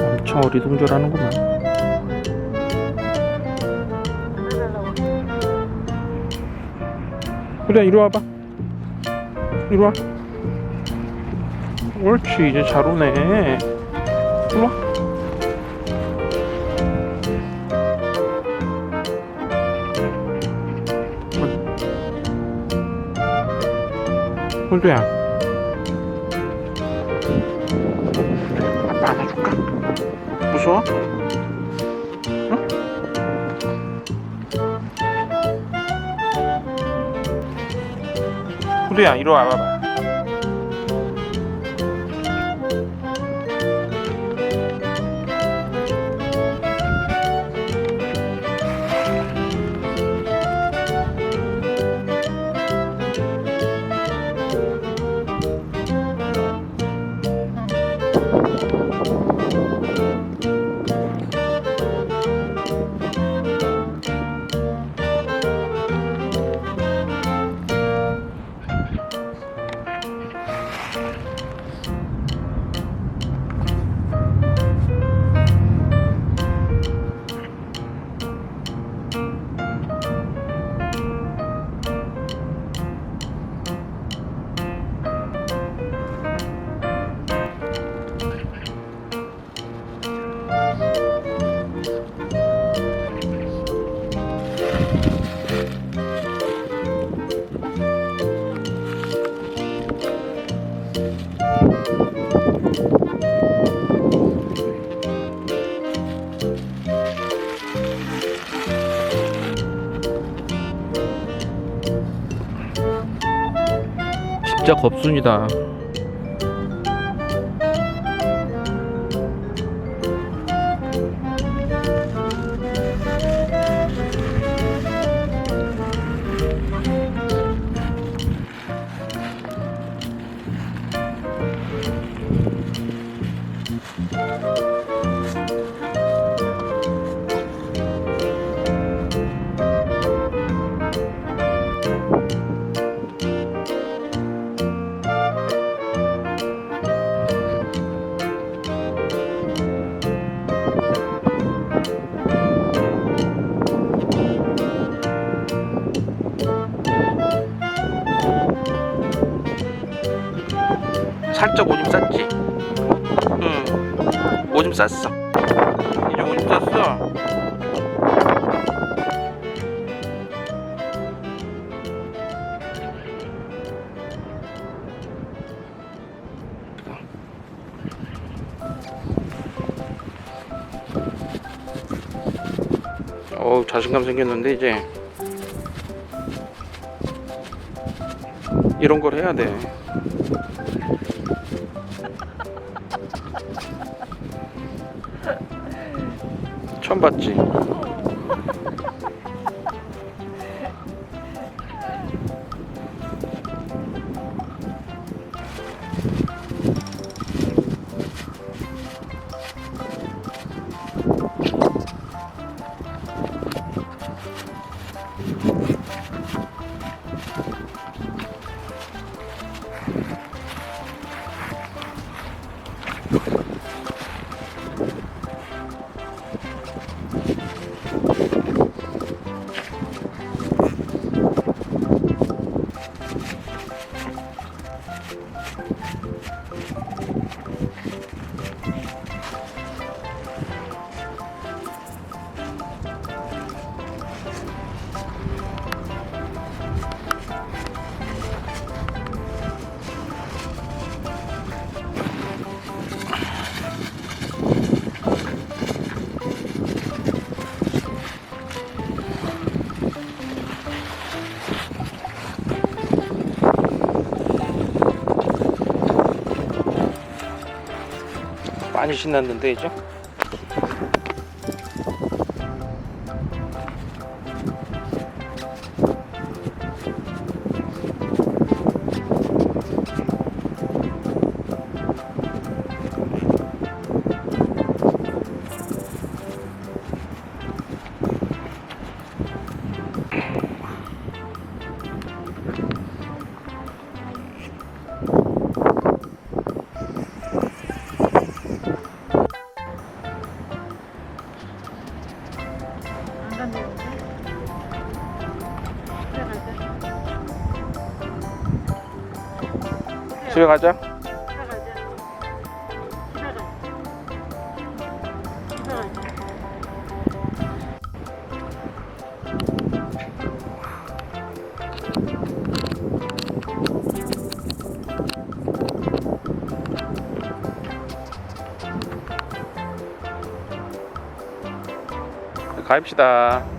엄청 어리둥절하는구만. 그래 이리 와봐. 이리 와. 옳지 이제 잘 오네. 이리 와. 홀도야. 아빠 안아줄까? 무서워? 홀도야 이리 와봐 진짜 겁순이다. 살짝 오줌 쌌지? 응. 오줌 쌌어. 이제 오줌 쌌어. 어우 자신감 생겼는데 이제 이런 걸 해야 돼. 처음 봤지? 많이 신났는데 이제 집에 가자. 가입시다.